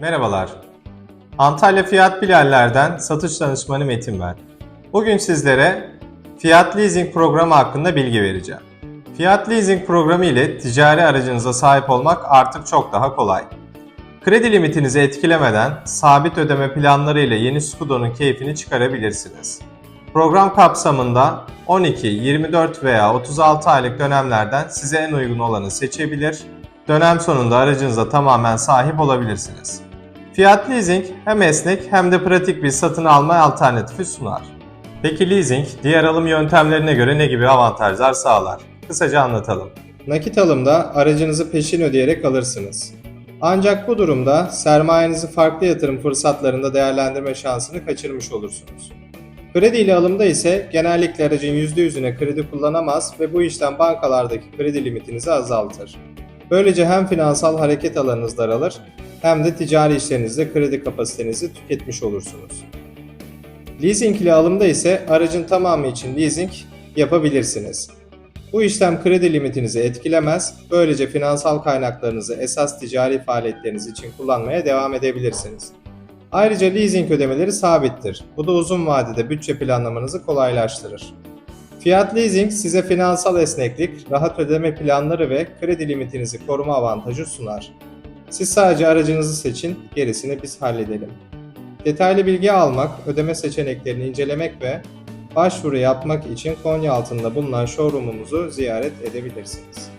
Merhabalar. Antalya Fiyat Bilaller'den satış danışmanı Metin ben. Bugün sizlere Fiyat Leasing programı hakkında bilgi vereceğim. Fiyat Leasing programı ile ticari aracınıza sahip olmak artık çok daha kolay. Kredi limitinizi etkilemeden sabit ödeme planları ile yeni Scudo'nun keyfini çıkarabilirsiniz. Program kapsamında 12, 24 veya 36 aylık dönemlerden size en uygun olanı seçebilir, dönem sonunda aracınıza tamamen sahip olabilirsiniz. Fiyat Leasing hem esnek hem de pratik bir satın alma alternatifi sunar. Peki leasing diğer alım yöntemlerine göre ne gibi avantajlar sağlar? Kısaca anlatalım. Nakit alımda aracınızı peşin ödeyerek alırsınız. Ancak bu durumda sermayenizi farklı yatırım fırsatlarında değerlendirme şansını kaçırmış olursunuz. Kredi ile alımda ise genellikle aracın %100'üne kredi kullanamaz ve bu işlem bankalardaki kredi limitinizi azaltır. Böylece hem finansal hareket alanınız daralır hem de ticari işlerinizde kredi kapasitenizi tüketmiş olursunuz. Leasing ile alımda ise aracın tamamı için leasing yapabilirsiniz. Bu işlem kredi limitinizi etkilemez, böylece finansal kaynaklarınızı esas ticari faaliyetleriniz için kullanmaya devam edebilirsiniz. Ayrıca leasing ödemeleri sabittir. Bu da uzun vadede bütçe planlamanızı kolaylaştırır. Fiyat Leasing size finansal esneklik, rahat ödeme planları ve kredi limitinizi koruma avantajı sunar. Siz sadece aracınızı seçin, gerisini biz halledelim. Detaylı bilgi almak, ödeme seçeneklerini incelemek ve başvuru yapmak için Konya altında bulunan showroomumuzu ziyaret edebilirsiniz.